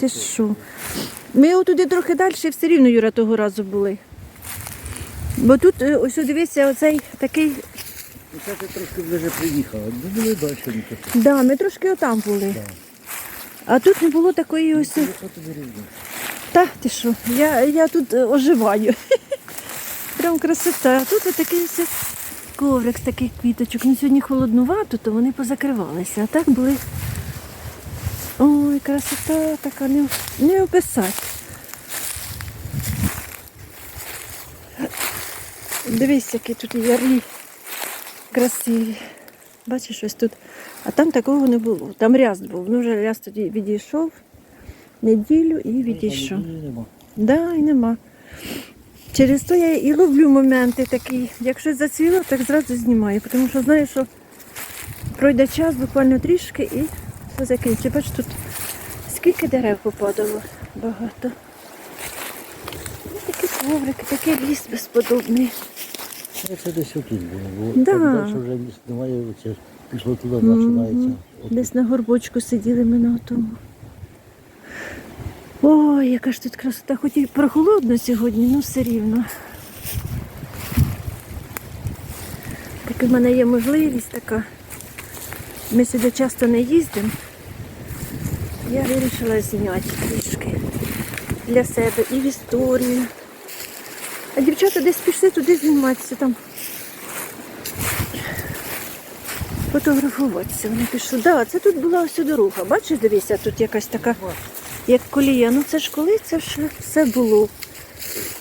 ти що? Ми отуди трохи далі все рівно Юра того разу були. Бо тут е, ось дивися, оцей такий. Ну, Це ти трошки вже приїхала. Ну, були далі не то. Да, ми трошки отам були. А тут не було такої ось. Що тобі різно? Та ти що? Я, я тут е, оживаю. Прям красота. А Тут такий ось коврик з таких квіточок. Ну сьогодні холоднувато, то вони позакривалися. А так були. Ой, красота така не, не описати. Дивись, які тут ярлі красиві. Бачиш, ось тут. А там такого не було. Там ряст був. Ну вже ряст тоді відійшов неділю і відійшов. Да, і нема. Через то я і ловлю моменти такі. Якщо зацвіло, так зразу знімаю. Тому що знаю, що пройде час, буквально трішки і закінчиться. Бач, тут скільки дерев попадало багато. І такі коврики, такий ліс безподобний. Ну, Це десь отут було. Бо Да. там далі вже місць немає, оце пішло туди, починається. От Десь на горбочку сиділи ми на тому. Ой, яка ж тут красота, хоч і прохолодно сьогодні, ну все рівно. Так в мене є можливість така. Ми сюди часто не їздимо. Я вирішила зняти трішки для себе і в історію. А дівчата десь пішли туди зніматися там. Фотографуватися. Вони пішли. Да, це тут була ось дорога. Бачиш, дивися, тут якась така, як колія. Ну це ж коли це все було.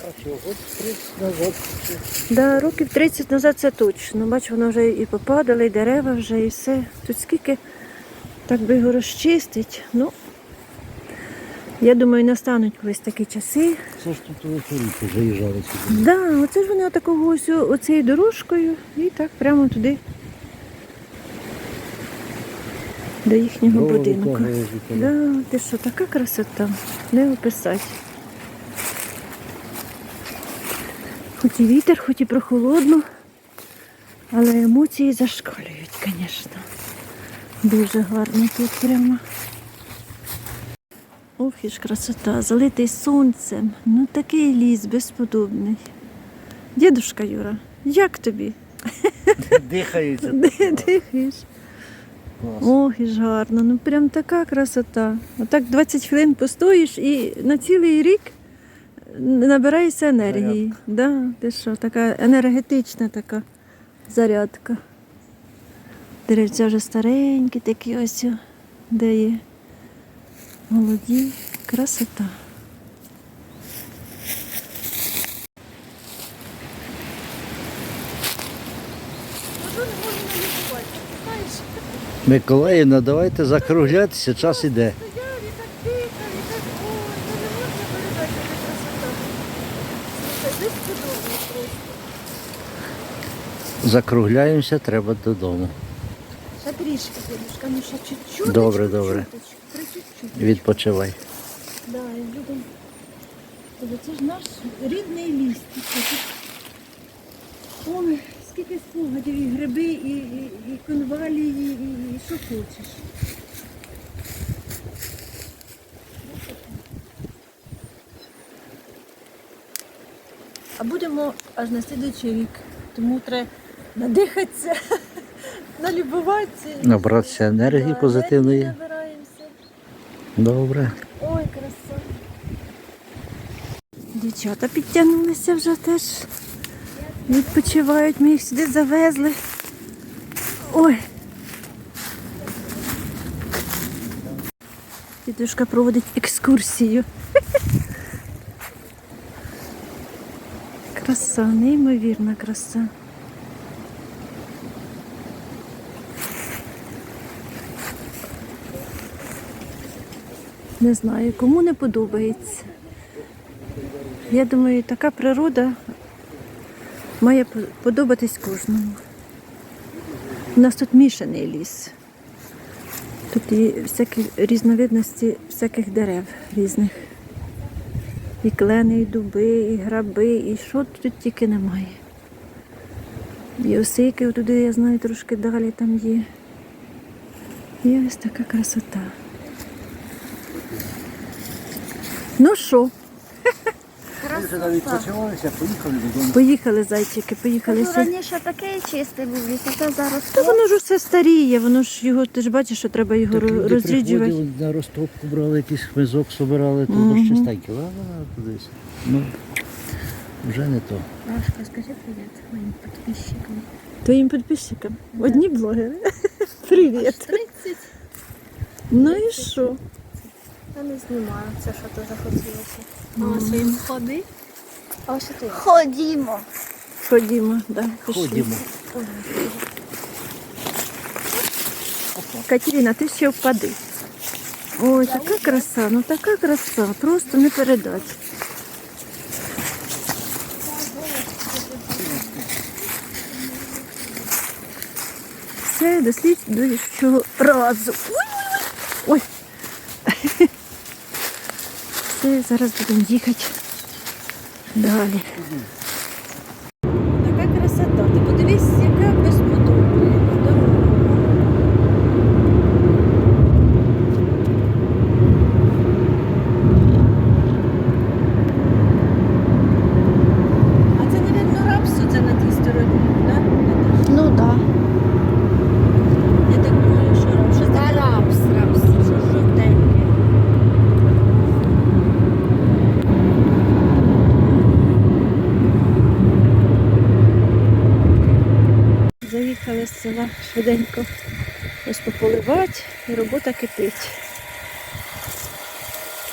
А чого? 30 назад. Да, років 30 назад це точно. Бач, воно вже і попадали, і дерева вже, і все. Тут скільки так би його розчистить. Ну, я думаю, настануть колись такі часи. Це ж тут великоріки заїжджали сюди. Да, оце ж вони отакого ось оцією дорожкою і так прямо туди. До їхнього будинку. Да, ти що, така красота, не описати. Хоч і вітер, хоч і прохолодно, але емоції зашкалюють, звісно. Дуже гарно тут прямо. Ох, і ж красота, залитий сонцем. Ну такий ліс безподобний. Дідушка Юра, як тобі? Дивиш? Клас. Ох, і ж гарно, ну прям така красота. Отак 20 хвилин постоїш і на цілий рік набираєшся енергії. Да, ти що, така енергетична така зарядка. Деревця вже старенькі, такі ось, де є. Молоді, красота. Миколаївна, давайте закруглятися, час іде. Закругляємося, треба додому. Ще трішки, дідушка, ну ще чуть-чуть. Добре, добре. Відпочивай. Да, будемо. Тобто Це ж наш рідний ліс. Ой, скільки спогадів, і гриби, і, і, і конвалії, і, і, і що хочеш. А будемо аж на слідуючий рік. Тому треба надихатися, налюбуватися. Набратися енергії позитивної. набираємося. Добре. Ой, краса. Дівчата підтягнулися вже теж. Відпочивають, ми їх сюди завезли. Ой. Дідушка проводить екскурсію. Краса, неймовірна краса. Не знаю, кому не подобається. Я думаю, така природа має подобатись кожному. У нас тут мішаний ліс. Тут є всякі різновидності всяких дерев різних. І клени, і дуби, і граби, і що тут тільки немає. І осики туди, я знаю, трошки далі там є. І ось така красота. Ну що, вже навіть почалися, поїхали додому. поїхали зайчики, поїхали. Ну, раніше такий чистий був ліс, а то зараз Та воно ж усе старіє, воно ж його, ти ж бачиш, що треба його Так люди розріджувати. приходили, на розтопку брали, якийсь хмизок собирали, то mm чистеньке. А, кудись. Ну, вже не то. Машка, скажи привіт моїм підписчикам. Твоїм підписчикам. Одні блогери. Привіт. 30. Ну і що? Я не знімаю це, що то захотілося. А ось їм ходи. А ось ти. Ходімо. Ходімо, да, пішли. Ходімо. Катерина, ти ще впади. Ой, така краса, ну така краса, просто не передати. Все до слідчого разу. Ой. Все, зараз будемо їхати далі. Така красота. Ти подивись, яка безподобна дорога. А це, мабуть, рапсу це на тій стороні, так? Ну так. Да. Я так думаю, що рапс. Що це рапс, рапс. що жовтеньке. Заїхали швиденько ось пополивати і робота кипить.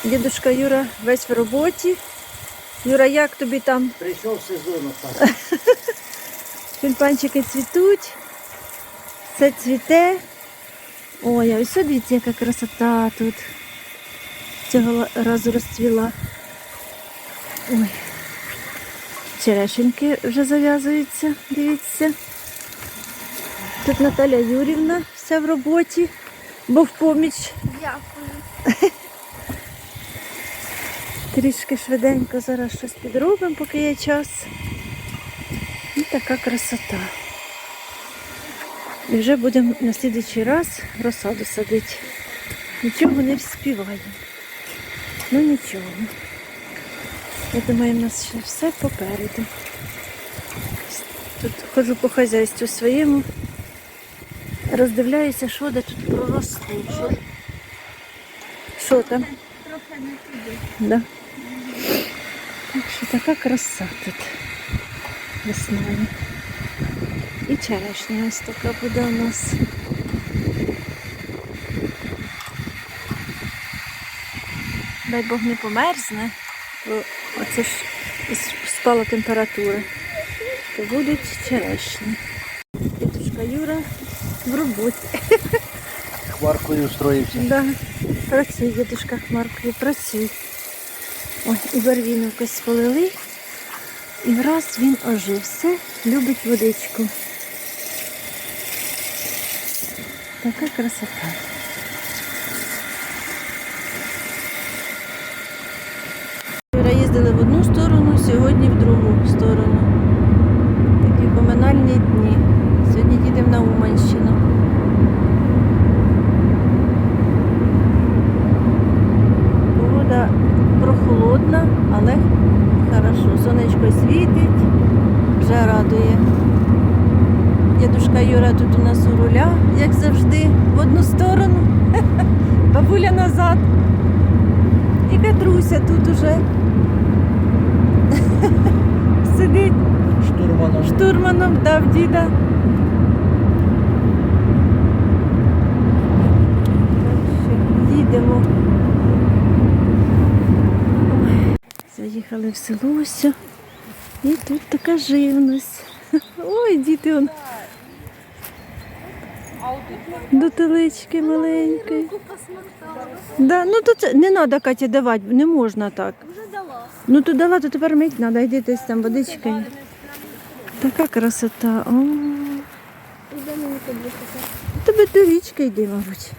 Дідушка Юра весь в роботі. Юра, як тобі там? Прийшов сезон так. Тюльпанчики цвітуть, все цвіте. Ой, а ось дивіться, яка красота тут. Цього разу розцвіла. Ой. Черешеньки вже зав'язуються, дивіться. Тут Наталя Юрівна вся в роботі, бо в поміч Дякую. трішки швиденько зараз щось підробимо, поки є час. І така красота. І вже будемо на слідуючий раз розсаду садити. Нічого не вспіваємо. Ну нічого. Я думаю, в нас ще все попереду. Тут ходжу по хазяйству своєму, роздивляюся, що де тут проросло. Що, що там? Трохи не туди. Да. Так що така краса тут весною. І черешня ось така буде у нас. Дай Бог не померзне, бо оце ж спала температура. То будуть черешні. Дідушка Юра в роботі. Хваркою встроївся. Да, працює дідушка Хмаркою, працює. Ой, і барвінок ось полили. І враз він ожив. Все, любить водичку. Така красота. Вчора їздили в одну сторону, сьогодні в другу сторону. Такі поминальні дні. Сьогодні їдемо на Уманщину. Погода прохолодна, але хорошо. Сонечко світить, вже радує. Дідушка Юра тут у нас у руля, як завжди, в одну сторону, бабуля назад. І Катруся тут уже сидить Штурманом. штурманом дав діда. Їдемо. Заїхали в село. І тут така живність. Ой, діти он. До телички маленької. Да, ну то це не треба Катя давати, не можна так. Вже дала. Ну то дала, то тепер мить треба, йди десь там водичкою. Така красота. О, тебе до річки йди, мабуть.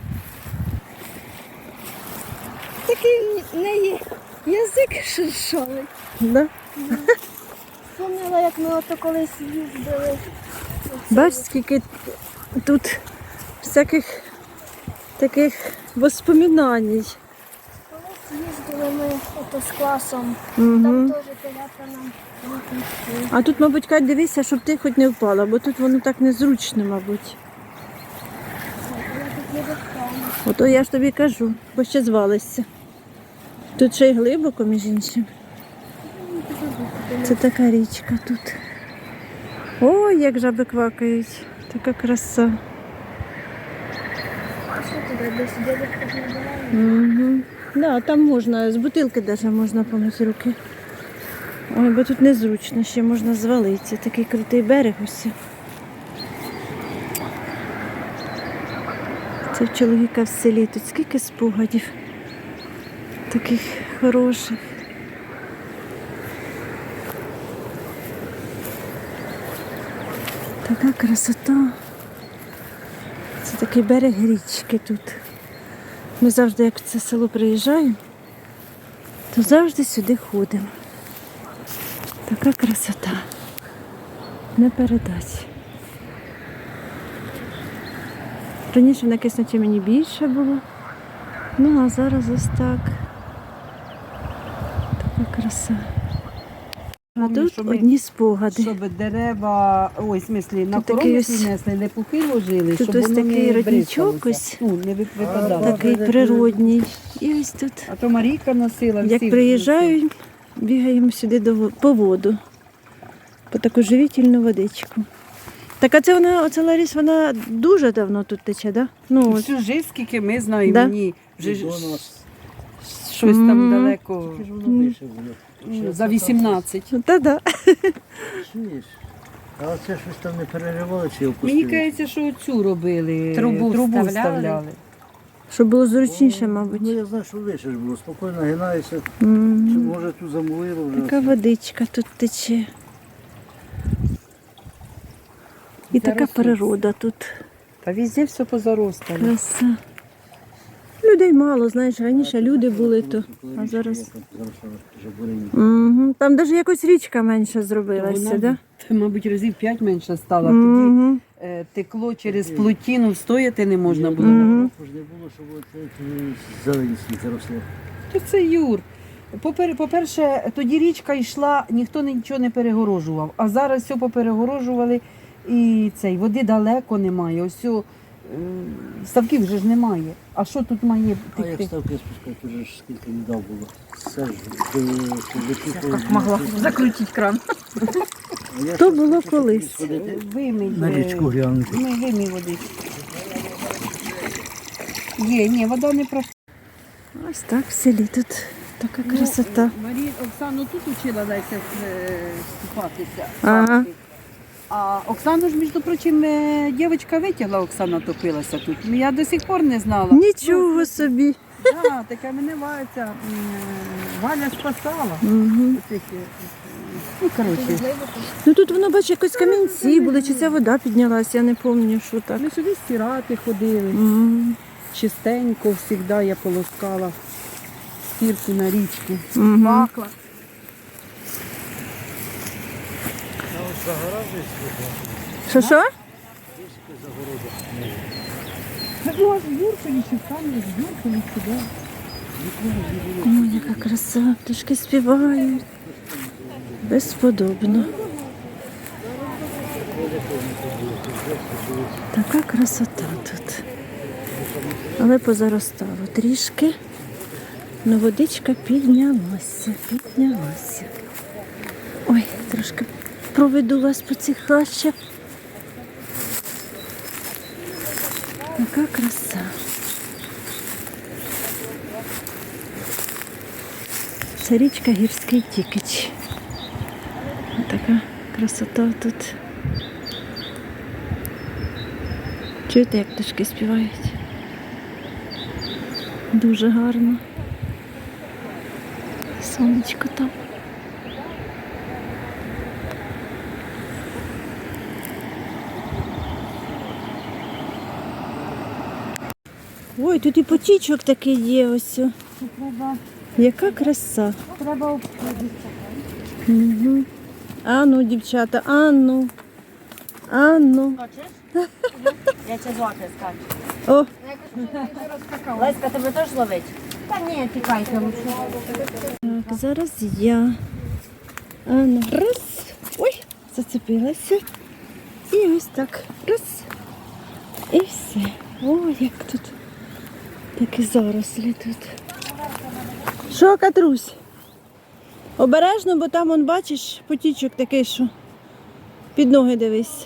Такий в неї язик шершовий. Да? Помнила, як ми ото колись їздили. Бач, скільки тут всяких таких воспоминань. Їздили ми ото з класом. Угу. Там теж телята нам. А тут, мабуть, Кать, дивися, щоб ти хоч не впала, бо тут воно так незручно, мабуть. Ото я ж тобі кажу, бо ще звалишся. Тут ще й глибоко, між іншим. Це така річка тут. Ой, як жаби квакають. Така краса. А що туди десь дядька не Угу. Да, там можна, з бутилки навіть можна помити руки. Ой, бо тут незручно, ще можна звалитися. Такий крутий берег ось. Це чоловіка в селі. Тут скільки спогадів таких хороших. Така красота. Такий берег річки тут. Ми завжди, як в це село приїжджаємо, то завжди сюди ходимо. Така красота. Не передать. Раніше на кисноті мені більше було. Ну а зараз ось так. Така краса. А тут що ми- одні спогади. Щоб дерева, ой, в смислі, на Тут корону ось- принесли, не пухи ложили, Тут щоб ось воно такий не родничок ось. Ну, не ви- випадало. Такий природній. І ось тут. А то Марійка носила. Як всі приїжджаю, бігаємо сюди до, во- по воду, по таку живітельну водичку. Так а це вона, оця Ларіс, вона дуже давно тут тече, да? Ну, от. Всю життя, скільки ми знаємо, Да? ні, вже ж- До нас. Щось там далеко, ну, за 18. Та-да. Чуєш? А це щось там не переривали чи Мені опустили? кажеться, що оцю робили, Трубу вставляли. вставляли. Щоб було зручніше, мабуть. Ну я знаю, що вище ж було. Спокійно гинаєшся. М. Чи може тут замулило вже? Така водичка тут тече. І така Зараз природа тут. Та везде все позаростало. Краса. Людей мало, знаєш, раніше люди були то. А зараз. Угу. Там навіть якось річка менше зробилася, Вона, да? мабуть, разів 5 менше стала. Тоді е, текло через плотину, встояти не можна було. Не було, щоб зелені скільки росло. То це Юр. Попер- По-перше, тоді річка йшла, ніхто нічого не перегорожував. А зараз все поперегорожували і цей води далеко немає. Ось е, ставків вже ж немає. А що тут має А як текти? ставки спускати, вже ж скільки не дав було. Все ж до Как могла закрутить кран. То було колись. Вимий. На е, річку глянути. Ми вимій води. Є, ні, вода не про Ось так в селі тут така красота. Марія Оксану тут учила дайся купатися. Ага. А Оксану ж, між прочим, е, дівчинка витягла, Оксана топилася тут. Ну, Я до сих пор не знала. Нічого собі. Ну, да, таке мене Валя, Валя спасала. Угу. Е, Ну, коротше, Ну тут воно, бачиш, якось камінці були, чи ця вода піднялася, я не пам'ятаю, що так. ми сюди стирати ходили. М, Чистенько завжди я полоскала стірку на річку. Мгм. Що що? Ну, аж Юркові, чи там, з Юркові сюди. Ой, яка краса, пташки співають. Безподобно. Така красота тут. Але позаростало трішки. Но водичка піднялася, піднялася. Ой, трошки проведу вас по цих хащах. Така краса. Це річка Гірський Тікич. Така красота тут. Чуєте, як пташки співають? Дуже гарно. Сонечко там. Ой, тут і потічок такий є ось. Треба, Яка краса. треба Угу. А ну, дівчата, а ну. А ну. Я тебе звати скажу. О, Леська, тебе теж ловить? Та ні, тікайте лучше. Так, зараз я. А, ну, раз. Ой, зацепилася. І ось так. Раз. І все. О, як тут такі зарослі тут. Що, Катрусь? Обережно, бо там, он, бачиш, потічок такий, що під ноги дивись.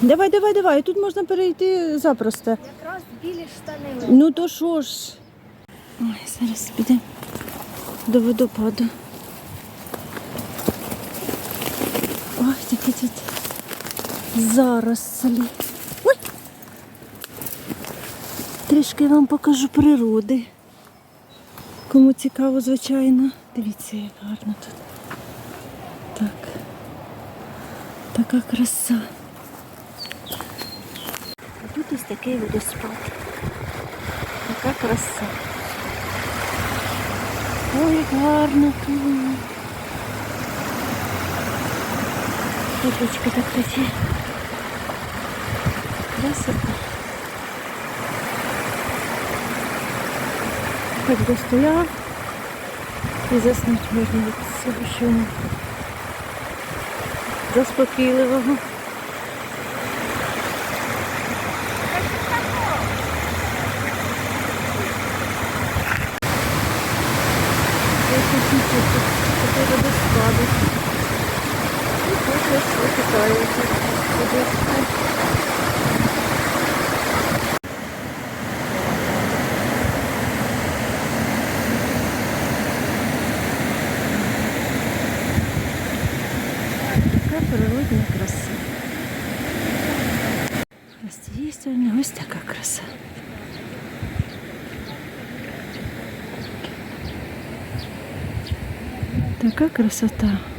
Давай, давай, давай. Тут можна перейти запросто. Якраз білі штани. Ну то що ж? Ой, зараз підемо до водопаду. Ой, такі тут зарослі. Ой! Трішки вам покажу природи. Кому цікаво, звичайно. Дивіться, як гарно тут. Так. Така краса. А тут ось такий водоспад. Яка краса. Ой, як гарно тут. Квіточки так такі. Красота. Хоч би стояв і заснути можна від цього шуму. Заспокійливого. Такий водоспади. І тут ось википають водички. Така природна краса. А з цієї сторони ось така краса. Така красота.